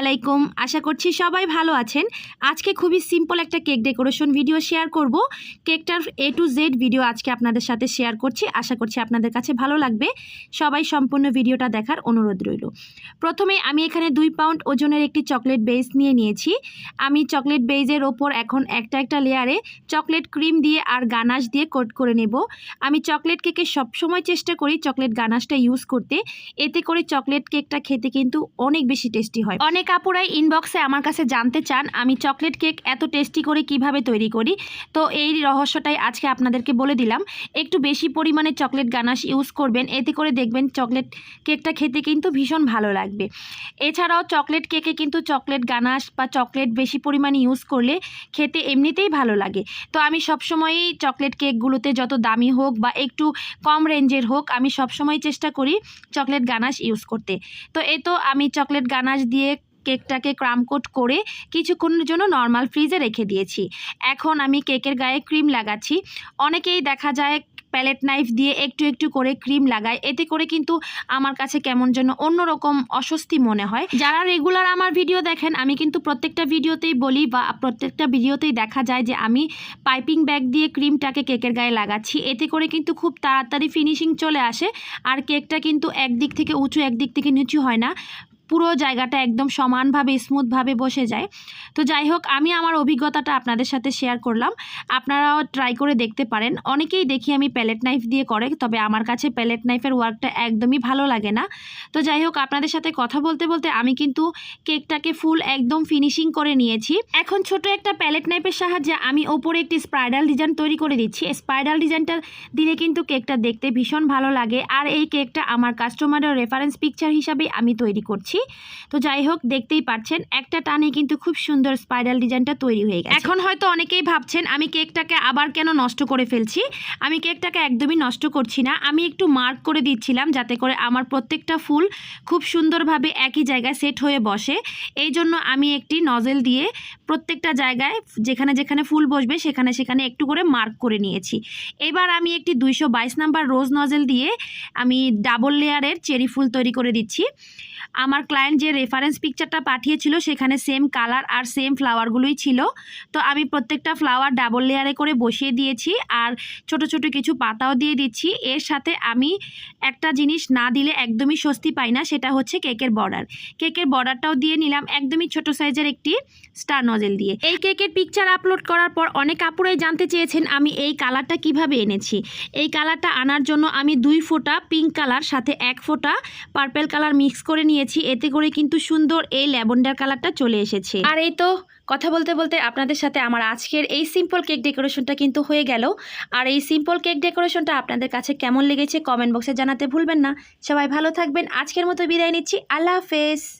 আলাইকুম। আশা করছি সবাই ভালো আছেন। আজকে খুবই সিম্পল একটা কেক ডেকোরেশন ভিডিও শেয়ার করব। কেকটার এ টু জেড ভিডিও আজকে আপনাদের সাথে শেয়ার করছি। আশা করছি আপনাদের কাছে ভালো লাগবে। সবাই সম্পূর্ণ ভিডিওটা দেখার অনুরোধ রইল। প্রথমে আমি এখানে দুই পাউন্ড ওজনের একটি চকলেট বেস নিয়ে নিয়েছি। আমি চকলেট বেজের ওপর এখন একটা একটা লেয়ারে চকলেট ক্রিম দিয়ে আর গানাশ দিয়ে কোট করে নেব। আমি চকলেট কেকে সবসময় চেষ্টা করি চকলেট গানাশটা ইউজ করতে। এতে করে চকলেট কেকটা খেতে কিন্তু অনেক বেশি টেস্টি হয়। অনেক আপুরাই ইনবক্সে আমার কাছে জানতে চান, আমি চকলেট কেক এত টেস্টি করে কীভাবে তৈরি করি? তো এই রহস্যটাই আজকে আপনাদেরকে বলে দিলাম। একটু বেশি পরিমাণে চকলেট গানাশ ইউজ করবেন, এতে করে দেখবেন চকলেট কেকটা খেতে কিন্তু ভীষণ ভালো লাগবে। এছাড়াও চকলেট কেকে কিন্তু চকলেট গানাশ বা চকলেট বেশি পরিমাণে ইউজ করলে খেতে এমনিতেই ভালো লাগে। তো আমি সবসময়ই চকলেট কেকগুলোতে যত দামি হোক বা একটু কম রেঞ্জের হোক, আমি সবসময় চেষ্টা করি চকলেট গানাশ ইউজ করতে। তো এই তো আমি চকলেট গানাশ দিয়ে কেকটাকে ক্রামকোট করে কিছুক্ষণের জন্য নর্মাল ফ্রিজে রেখে দিয়েছি। এখন আমি কেকের গায়ে ক্রিম লাগাচ্ছি। অনেকেই দেখা যায় প্যালেট নাইফ দিয়ে একটু একটু করে ক্রিম লাগায়। এতে করে কিন্তু আমার কাছে কেমন যেন অন্যরকম অস্বস্তি মনে হয়। যারা রেগুলার আমার ভিডিও দেখেন, আমি কিন্তু প্রত্যেকটা ভিডিওতেই বলি বা প্রত্যেকটা ভিডিওতেই দেখা যায় যে আমি পাইপিং ব্যাগ দিয়ে ক্রিমটাকে কেকের গায়ে লাগাচ্ছি। এতে করে কিন্তু খুব তাড়াতাড়ি ফিনিশিং চলে আসে। আর কেকটা কিন্তু একদিক থেকে উঁচু, একদিক থেকে নিচু হয় না। পুরো জায়গাটা একদম সমানভাবে স্মুথভাবে বসে যায়। তো যাই হোক, আমি আমার অভিজ্ঞতাটা আপনাদের সাথে শেয়ার করলাম। আপনারাও ট্রাই করে দেখতে পারেন। অনেকেই দেখি আমি প্যালেট নাইফ দিয়ে করে, তবে আমার কাছে প্যালেট নাইফের ওয়ার্কটা একদমই ভালো লাগে না। তো যাই হোক, আপনাদের সাথে কথা বলতে বলতে আমি কিন্তু কেকটাকে ফুল একদম ফিনিশিং করে নিয়েছি। এখন ছোট একটা প্যালেট নাইফের সাহায্যে আমি ওপরে একটি স্পাইডাল ডিজাইন তৈরি করে দিচ্ছি। স্পাইরাল ডিজাইনটা দিলে কিন্তু কেকটা দেখতে ভীষণ ভালো লাগে। আর এই কেকটা আমার কাস্টমারের রেফারেন্স পিকচার হিসাবে আমি তৈরি করছি। তো যাই হোক, দেখতেই পাচ্ছেন একটা টানে কিন্তু খুব সুন্দর স্পাইরাল ডিজাইনটা তৈরি হয়ে গেছে। এখন হয়তো অনেকেই ভাবছেন, আমি কেকটাকে আবার কেন নষ্ট করে ফেলছি? আমি কেকটাকে একদমই নষ্ট করছি না। আমি একটু মার্ক করে দিচ্ছিলাম যাতে করে আমার প্রত্যেকটা ফুল খুব সুন্দরভাবে একই জায়গায় সেট হয়ে বসে। এই জন্য আমি একটি নজেল দিয়ে প্রত্যেকটা জায়গায় যেখানে যেখানে ফুল বসবে, সেখানে সেখানে একটু করে মার্ক করে নিয়েছি। এবার আমি একটি দুইশো বাইশ নাম্বার রোজ নজেল দিয়ে আমি ডাবল লেয়ারের চেরি ফুল তৈরি করে দিচ্ছি। আমার ক্লায়েন্ট যে রেফারেন্স পিকচারটা পাঠিয়েছিল, সেখানে সেম কালার আর সেম ফ্লাওয়ারগুলোই ছিল। তো আমি প্রত্যেকটা ফ্লাওয়ার ডাবল লেয়ারে করে বসিয়ে দিয়েছি আর ছোট ছোট কিছু পাতাও দিয়ে দিচ্ছি। এর সাথে আমি একটা জিনিস না দিলে একদমই স্বস্তি পাই না, সেটা হচ্ছে কেকের বর্ডার কেকের বর্ডারটাও দিয়ে নিলাম একদমই ছোট সাইজের একটি স্টার নজেল দিয়ে। এই কেকের পিকচার আপলোড করার পর অনেক কাপড়াই জানতে চেয়েছেন আমি এই কালারটা কীভাবে এনেছি। এই কালারটা আনার জন্য আমি দুই ফোঁটা পিঙ্ক কালার সাথে এক ফোঁটা পার্পেল কালার মিক্স করে নিয়েছি। এতে করে কিন্তু সুন্দর এই ল্যাভেন্ডার কালারটা চলে এসেছে। আর এই তো কথা বলতে বলতে আপনাদের সাথে আমার আজকের এই সিম্পল কেক ডেকোরেশনটা কিন্তু হয়ে গেল। আর এই সিম্পল কেক ডেকোরেশনটা আপনাদের কাছে কেমন লেগেছে কমেন্ট বক্সে জানাতে ভুলবেন না। সবাই ভালো থাকবেন। আজকের মতো বিদায় নিচ্ছি। আল্লাহ হাফেজ।